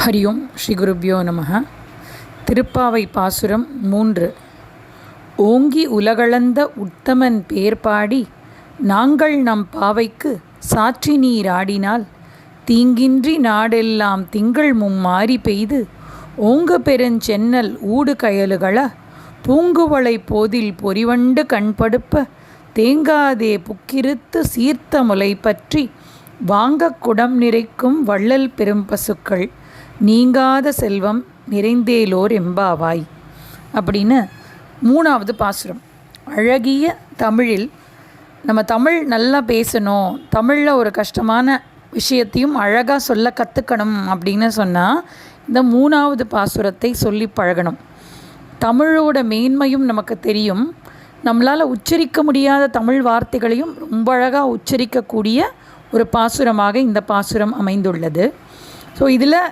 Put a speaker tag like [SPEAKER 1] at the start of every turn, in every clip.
[SPEAKER 1] ஹரி ஓம் ஸ்ரீ குருப்யோ நமः திருப்பாவை பாசுரம் மூன்று. ஓங்கி உலகளந்த உத்தமன் பேர் பாடி நாங்கள் நம் பாவைக்கு சாற்றி நீர் ஆடினால் தீங்கின்றி நாடெல்லாம் திங்கள் மும்மாறி பெய்து ஓங்க பெருஞ்சென்னல் ஊடு கயலுகள பூங்குவளை போதில் பொறிவண்டு கண்படுப்ப தேங்காதே புக்கிருத்து சீர்த்த முலை பற்றி வாங்க குடம் நிறைக்கும் வள்ளல் பெரும் பசுக்கள் நீங்காத செல்வம் நிறைந்தேலோர் எம்பாவாய் அப்படின்னு மூணாவது பாசுரம். அழகிய தமிழில் நம்ம தமிழ் நல்லா பேசணும் தமிழில் ஒரு கஷ்டமான விஷயத்தையும் அழகாக சொல்ல கற்றுக்கணும் அப்படின்னு சொன்னால் இந்த மூணாவது பாசுரத்தை சொல்லி பழகணும். தமிழோட மேன்மையும் நமக்கு தெரியும். நம்மளால் உச்சரிக்க முடியாத தமிழ் வார்த்தைகளையும் ரொம்ப அழகாக உச்சரிக்கக்கூடிய ஒரு பாசுரமாக இந்த பாசுரம் அமைந்துள்ளது. ஸோ இதில்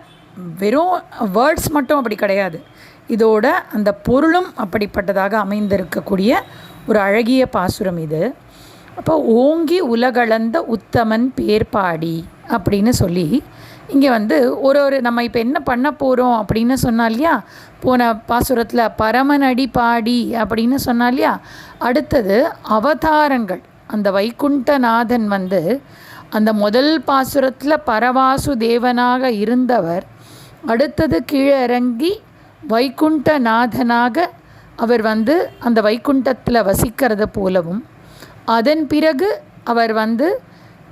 [SPEAKER 1] வெறும் வேர்ட்ஸ் மட்டும் அப்படி கிடையாது. இதோட அந்த பொருளும் அப்படிப்பட்டதாக அமைந்திருக்கக்கூடிய ஒரு அழகிய பாசுரம் இது. அப்போ ஓங்கி உலகளந்த உத்தமன் பேர்பாடி அப்படின்னு சொல்லி இங்கே வந்து ஒரு ஒரு நம்ம இப்போ என்ன பண்ண போகிறோம் அப்படின்னு சொன்னா இல்லையா? போன பாசுரத்தில் பரமனடி பாடி அப்படின்னு சொன்னா இல்லையா? அடுத்தது அவதாரங்கள். அந்த வைகுண்டநாதன் வந்து அந்த முதல் பாசுரத்தில் பரவாசு தேவனாக இருந்தவர் அடுத்தது கீழே இறங்கி வைகுண்டநாதனாக அவர் வந்து அந்த வைகுண்டத்தில் வசிக்கிறது போலவும் அதன் பிறகு அவர் வந்து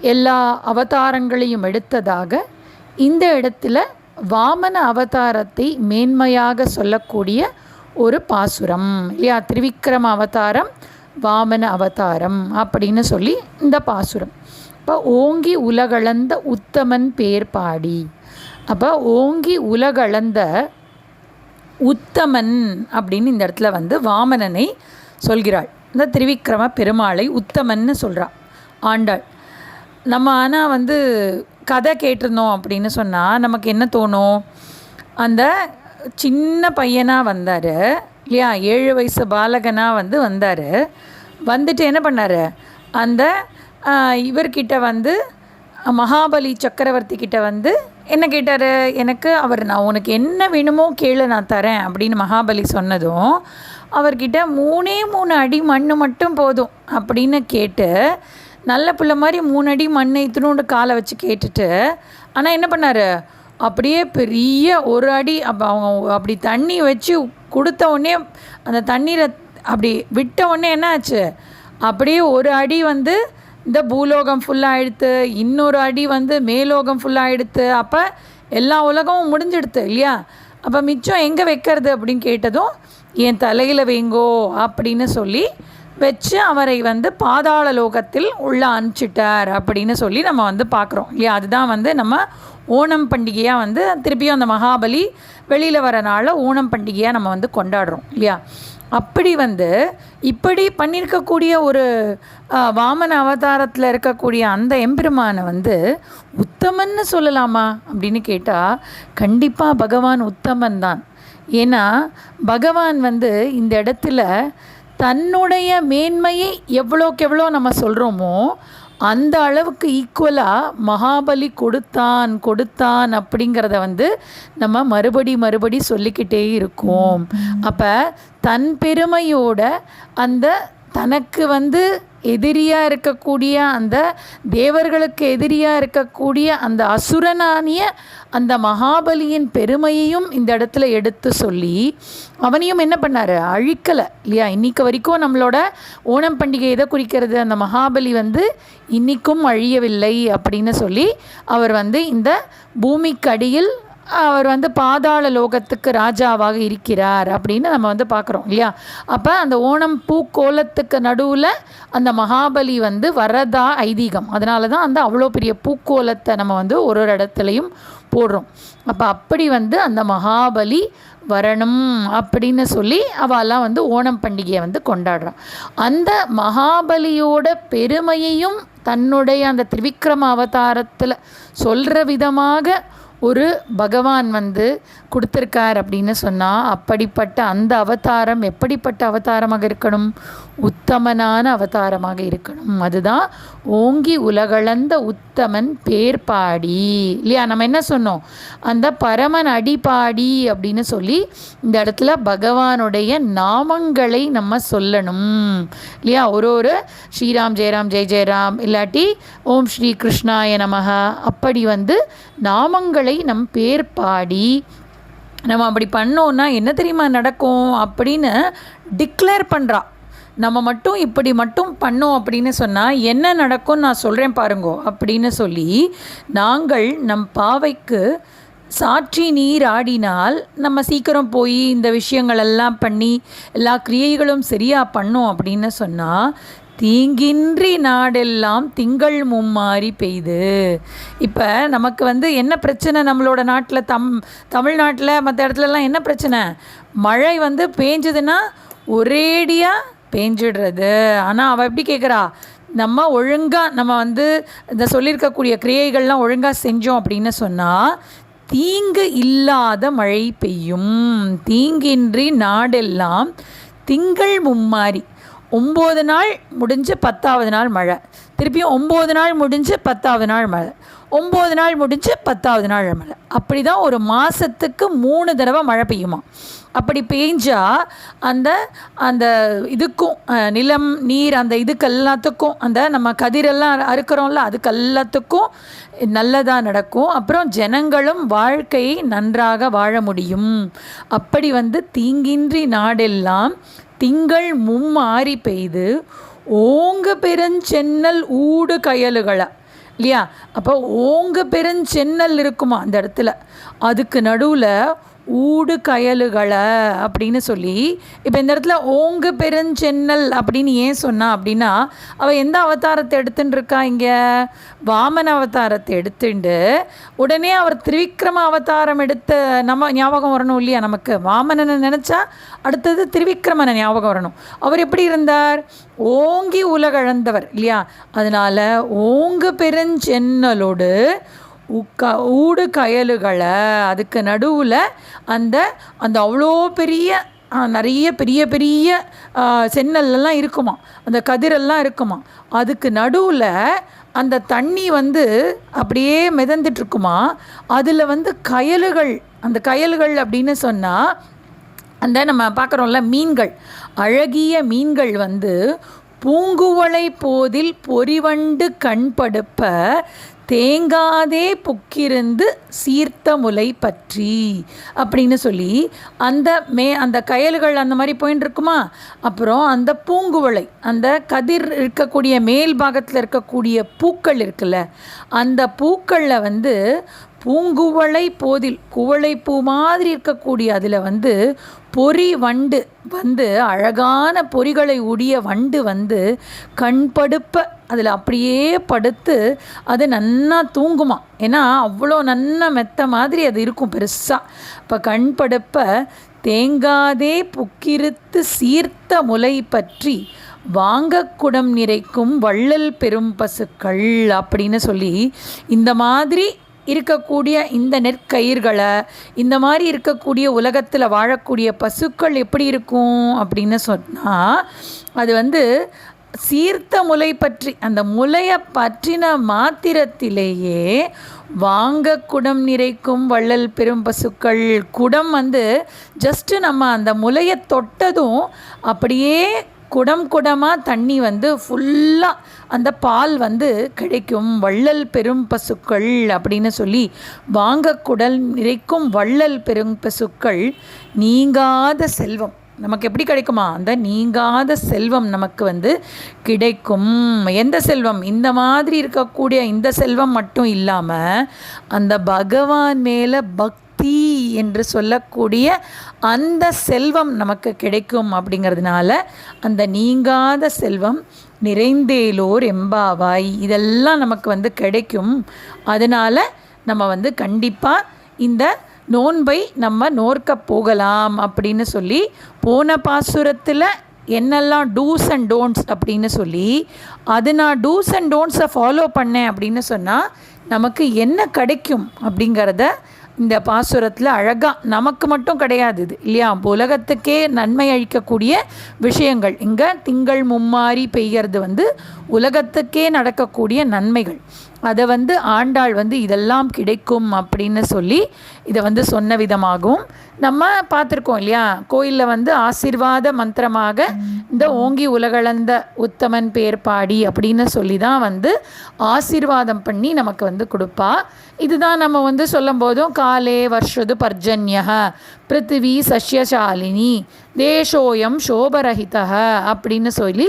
[SPEAKER 1] எல்லா அவதாரங்களையும் எடுத்ததாக இந்த இடத்துல வாமன அவதாரத்தை மேன்மையாக சொல்லக்கூடிய ஒரு பாசுரம். இல்லையா? திரிவிக்ரம அவதாரம் வாமன அவதாரம் அப்படின்னு சொல்லி இந்த பாசுரம். இப்போ ஓங்கி உலகளந்த உத்தமன் பேர் பாடி. அப்போ ஓங்கி உலகளந்த உத்தமன் அப்படின்னு இந்த இடத்துல வந்து வாமனனை சொல்கிறாள். இந்த திரிவிக்ரம பெருமாளை உத்தமன்னு சொல்கிறாள் ஆண்டாள். நம்ம ஆனால் வந்து கதை கேட்டிருந்தோம் அப்படின்னு சொன்னால் நமக்கு என்ன தோணும்? அந்த சின்ன பையனாக வந்தார். இல்லையா? ஏழு வயசு பாலகனாக வந்து வந்தார். வந்துட்டு என்ன பண்ணார்? அந்த இவர்கிட்ட வந்து மகாபலி சக்கரவர்த்தி கிட்ட வந்து என்ன கேட்டார்? எனக்கு அவர் நான் உனக்கு என்ன வேணுமோ கேளு நான் தரேன் அப்படின்னு மகாபலி சொன்னதும் அவர்கிட்ட மூணே மூணு அடி மண் மட்டும் போதும் அப்படின்னு கேட்டு நல்ல பிள்ளை மாதிரி மூணு அடி மண் இத்தினோண்டு காலை வச்சு கேட்டுட்டு ஆனால் என்ன பண்ணார்? அப்படியே பெரிய ஒரு அடி அப்போ அவங்க அப்படி தண்ணி வச்சு கொடுத்த உடனே அந்த தண்ணீரை அப்படி விட்ட உடனே என்ன ஆச்சு? அப்படியே ஒரு அடி வந்து இந்த பூலோகம் ஃபுல்லாக எடுத்து இன்னொரு அடி வந்து மேலோகம் ஃபுல்லாக எடுத்து அப்போ எல்லா உலகமும் முடிஞ்சிடுது இல்லையா? அப்போ மிச்சம் எங்கே வைக்கிறது அப்படின்னு கேட்டதும் என் தலையில் வைங்கோ அப்படின்னு சொல்லி வச்சு அவரை வந்து பாதாள லோகத்தில் உள்ள அனுப்பிச்சிட்டார் அப்படின்னு சொல்லி நம்ம வந்து பார்க்குறோம் இல்லையா? அதுதான் வந்து நம்ம ஓணம் பண்டிகையாக வந்து திருப்பியும் அந்த மகாபலி வெளியில் வரனால ஓணம் பண்டிகையாக நம்ம வந்து கொண்டாடுறோம் இல்லையா? அப்படி வந்து இப்படி பண்ணியிருக்கக்கூடிய ஒரு வாமன அவதாரத்தில் இருக்கக்கூடிய அந்த எம்பெருமானை வந்து உத்தமன்னு சொல்லலாமா அப்படின்னு கேட்டால் கண்டிப்பாக பகவான் உத்தமன் தான். ஏன்னா பகவான் வந்து இந்த இடத்துல தன்னுடைய மேன்மையை எவ்வளோக்கு எவ்வளோ நம்ம சொல்கிறோமோ அந்த அளவுக்கு ஈக்குவலாக மகாபலி கொடுத்தான் கொடுத்தான் அப்படிங்கிறத வந்து நம்ம மறுபடி மறுபடி சொல்லிக்கிட்டே இருக்கோம். அப்போ தன் பெருமையோட அந்த தனக்கு வந்து எதிரியாக இருக்கக்கூடிய அந்த தேவர்களுக்கு எதிரியாக இருக்கக்கூடிய அந்த அசுரனானிய அந்த மகாபலியின் பெருமையையும் இந்த இடத்துல எடுத்து சொல்லி அவனையும் என்ன பண்ணார்? அழிக்கலை இல்லையா? இன்றைக்கு வரைக்கும் நம்மளோட ஓணம் பண்டிகை எதை குறிக்கிறது? அந்த மகாபலி வந்து இன்றைக்கும் அழியவில்லை அப்படின்னு சொல்லி அவர் வந்து இந்த பூமிக்கு அடியில் அவர் வந்து பாதாள லோகத்துக்கு ராஜாவாக இருக்கிறார் அப்படின்னு நம்ம வந்து பார்க்குறோம் இல்லையா? அப்போ அந்த ஓணம் பூக்கோலத்துக்கு நடுவில் அந்த மகாபலி வந்து வரதா ஐதீகம். அதனால தான் அந்த அவ்வளோ பெரிய பூக்கோலத்தை நம்ம வந்து ஒரு ஒரு இடத்துலையும் போடுறோம். அப்போ அப்படி வந்து அந்த மகாபலி வரணும் அப்படின்னு சொல்லி அவெல்லாம் வந்து ஓணம் பண்டிகையை வந்து கொண்டாடுறான். அந்த மகாபலியோட பெருமையையும் தன்னுடைய அந்த திரிவிக்ரம அவதாரத்தில் சொல்கிற விதமாக ஒரு பகவான் வந்து கொடுத்துருக்கார் அப்படின்னு சொன்னால் அப்படிப்பட்ட அந்த அவதாரம் எப்படிப்பட்ட அவதாரமாக இருக்கணும்? உத்தமனான அவதாரமாக இருக்கணும். அதுதான் ஓங்கி உலகளந்த உத்தமன் பேர் பாடி இல்லையா? நம்ம என்ன சொன்னோம்? அந்த பரமன் அடிபாடி அப்படின்னு சொல்லி இந்த இடத்துல பகவானுடைய நாமங்களை நம்ம சொல்லணும். இல்லையா? ஒரு ஒரு ஸ்ரீராம் ஜெயராம் ஜெய ஜெயராம் இல்லாட்டி ஓம் ஸ்ரீ கிருஷ்ணாய நமக அப்படி வந்து நாமங்களை நம் பேர் பாடி நம்ம அப்படி பண்ணோன்னா என்ன தெரியுமா நடக்கும்? அப்படின்னு டிக்ளேர் பண்ணுறா நம்ம மட்டும் இப்படி மட்டும் பண்ணோம் அப்படின்னு சொன்னால் என்ன நடக்கும் நான் சொல்கிறேன் பாருங்கோ அப்படின்னு சொல்லி நாங்கள் நம் பாவைக்கு சாட்சி நீர் ஆடினால் நம்ம சீக்கிரம் போய் இந்த விஷயங்களெல்லாம் பண்ணி எல்லா கிரியைகளும் சரியாக பண்ணோம் அப்படின்னு சொன்னால் தீங்கின்றி நாடெல்லாம் திங்கள் மும்மாறி பெய்து. இப்போ நமக்கு வந்து என்ன பிரச்சனை நம்மளோட நாட்டில் தம் தமிழ்நாட்டில் மற்ற இடத்துலலாம் என்ன பிரச்சனை? மழை வந்து பேஞ்சதுன்னா ஒரேடியாக பேஞ்சிடுறது. ஆனால் அவள் எப்படி கேட்குறா நம்ம ஒழுங்காக நம்ம வந்து இந்த சொல்லியிருக்கக்கூடிய கிரியைகள்லாம் ஒழுங்காக செஞ்சோம் அப்படின்னு சொன்னால் தீங்கு இல்லாத மழை பெய்யும். தீங்கின்றி நாடெல்லாம் திங்கள் மும்மாரி ஒம்பது நாள் முடிஞ்சு பத்தாவது நாள் மழை. திருப்பியும் ஒம்பது நாள் முடிஞ்சு பத்தாவது நாள் மழை. ஒம்பது நாள் முடிஞ்சு பத்தாவது நாள் மழை அப்படி தான் ஒரு மாதத்துக்கு மூணு தடவை மழை பெய்யுமா. அப்படி பெஞ்சா அந்த அந்த இதுக்கும் நிலம் நீர் அந்த இதுக்கு எல்லாத்துக்கும் அந்த நம்ம கதிரெல்லாம் அறுக்கிறோம்ல அதுக்கு எல்லாத்துக்கும் நல்லதாக நடக்கும். அப்புறம் ஜனங்களும் வாழ்க்கையை நன்றாக வாழ முடியும். அப்படி வந்து தீங்கின்றி நாடெல்லாம் திங்கள் மும்மாறி பெய்து ஓங்கு பெருஞ்சென்னல் ஊடு கயலுகளை. இல்லையா? அப்போ ஓங்க பெருஞ்சென்னல் இருக்குமா அந்த இடத்துல? அதுக்கு நடுவில் ஊடு கயலுகளை அப்படின்னு சொல்லி இப்போ இந்த இடத்துல ஓங்கு பெருஞ்சென்னல் அப்படின்னு ஏன் சொன்னா அப்படின்னா அவள் எந்த அவதாரத்தை எடுத்துட்டு இருக்கா இங்கே? வாமன அவதாரத்தை எடுத்துண்டு உடனே அவர் திரிவிக்ரம அவதாரம் எடுத்த நம்ம ஞாபகம் வரணும் இல்லையா நமக்கு? வாமனனை நினச்சா அடுத்தது திரிவிக்ரமனை ஞாபகம் வரணும். அவர் எப்படி இருந்தார்? ஓங்கி உலகழந்தவர் இல்லையா? அதனால் ஓங்கு பெருஞ்சென்னலோடு உக்க ஊடு கயலுகளை அதுக்கு நடுவில் அந்த அந்த அவ்வளோ பெரிய நிறைய பெரிய பெரிய சென்னல்லாம் இருக்குமா? அந்த கதிரெல்லாம் இருக்குமா? அதுக்கு நடுவில் அந்த தண்ணி வந்து அப்படியே மிதந்துட்டுருக்குமா அதில் வந்து கயலுகள் அந்த கயல்கள் அப்படின்னு சொன்னால் அந்த நம்ம பார்க்குறோம்ல மீன்கள். அழகிய மீன்கள் வந்து பூங்குவளை போதில் பொறிவண்டு கண்படுப்ப தேங்காதே புக்கிருந்து சீர்த்த முலை பற்றி அப்படின்னு சொல்லி அந்த மே அந்த கயல்கள் அந்த மாதிரி போயின்னு இருக்குமா? அப்புறம் அந்த பூங்குவளை அந்த கதிர் இருக்கக்கூடிய மேல் பாகத்தில் இருக்கக்கூடிய பூக்கள் இருக்குல்ல அந்த பூக்களில் வந்து பூங்குவளை போதில் குவளை பூ மாதிரி இருக்கக்கூடிய அதில் வந்து பொறி வண்டு வந்து அழகான பொறிகளை உடைய வண்டு வந்து கண் படுப்ப அதில் அப்படியே படுத்து அது நன்னா தூங்குமா. ஏன்னா அவ்வளோ நன்னா மெத்த மாதிரி அது இருக்கும் பெருசாக இப்போ கண்படுப்ப தேங்காதே புக்கிருத்து சீர்த்த முலை பற்றி வாங்கக்குடம் நிறைக்கும் வள்ளல் பெரும் பசுக்கள் அப்படின்னு சொல்லி இந்த மாதிரி இருக்கக்கூடிய இந்த நெற்கயிர்களை இந்த மாதிரி இருக்கக்கூடிய உலகத்தில் வாழக்கூடிய பசுக்கள் எப்படி இருக்கும் அப்படின்னு சொன்னால் அது வந்து சீர்த்த முலை பற்றி அந்த முலையை பற்றின மாத்திரத்திலேயே வாங்க குடம் நிறைக்கும் வள்ளல் பெரும் பசுக்கள். குடம் வந்து ஜஸ்ட்டு நம்ம அந்த முலையை தொட்டதும் அப்படியே குடம் குடமாக தண்ணி வந்து ஃபுல்லாக அந்த பால் வந்து கிடைக்கும். வள்ளல் பெரும் பசுக்கள் அப்படின்னு சொல்லி வாங்க குடல் நிறைக்கும் வள்ளல் பெரும் பசுக்கள் நீங்காத செல்வம். நமக்கு எப்படி கிடைக்குமா? அந்த நீங்காத செல்வம் நமக்கு வந்து கிடைக்கும். எந்த செல்வம்? இந்த மாதிரி இருக்கக்கூடிய இந்த செல்வம் மட்டும் இல்லாமல் அந்த பகவான் மேலே பக்தி என்று சொல்லக்கூடிய அந்த செல்வம் நமக்கு கிடைக்கும் அப்படிங்கிறதுனால அந்த நீங்காத செல்வம் நிறைந்தேலோர் எம்பாவாய் இதெல்லாம் நமக்கு வந்து கிடைக்கும். அதனால் நம்ம வந்து கண்டிப்பாக இந்த நோன்பை நம்ம நோர்க்க போகலாம் அப்படின்னு சொல்லி போன பாசுரத்தில் என்னெல்லாம் டூஸ் அண்ட் டோன்ட்ஸ் அப்படின்னு சொல்லி அது நான் டூஸ் அண்ட் டோன்ட்ஸை ஃபாலோ பண்ணேன் அப்படின்னு சொன்னால் நமக்கு என்ன கிடைக்கும் அப்படிங்கிறத இந்த பாசுரத்தில் அழகாக நமக்கு மட்டும் கிடையாது இது இல்லையா? உலகத்துக்கே நன்மை அளிக்கக்கூடிய விஷயங்கள். இங்கே திங்கள் மும்மாரி பெய்யறது வந்து உலகத்துக்கே நடக்கக்கூடிய நன்மைகள். அதை வந்து ஆண்டாள் வந்து இதெல்லாம் கிடைக்கும் அப்படின்னு சொல்லி இதை வந்து சொன்ன விதமாகவும் நம்ம பார்த்துருக்கோம் இல்லையா? கோயிலில் வந்து ஆசிர்வாத மந்திரமாக இந்த ஓங்கி உலகளந்த உத்தமன் பேர் பாடி அப்படின்னு சொல்லி தான் வந்து ஆசிர்வாதம் பண்ணி நமக்கு வந்து கொடுப்பா. இதுதான் நம்ம வந்து சொல்லும் போதும் காலே வர்ஷது பர்ஜன்ய பிருத்திவி சஸ்யசாலினி தேசோயம் சோபரஹிதா அப்படின்னு சொல்லி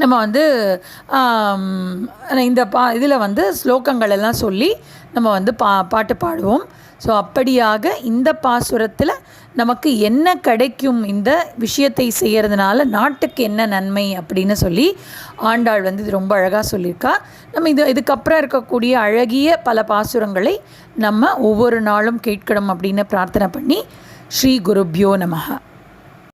[SPEAKER 1] நம்ம வந்து இந்த பா இதில் வந்து ஸ்லோகங்கள் எல்லாம் சொல்லி நம்ம வந்து பா பாட்டு பாடுவோம். ஸோ அப்படியாக இந்த பாசுரத்தில் நமக்கு என்ன கிடைக்கும் இந்த விஷயத்தை செய்கிறதுனால நாட்டுக்கு என்ன நன்மை அப்படின்னு சொல்லி ஆண்டாள் வந்து இது ரொம்ப அழகாக சொல்லியிருக்கா. நம்ம இது இதுக்கப்புறம் இருக்கக்கூடிய அழகிய பல பாசுரங்களை நம்ம ஒவ்வொரு நாளும் கேட்கணும் அப்படின்னு பிரார்த்தனை பண்ணி ஸ்ரீ குருப்யோ நமகா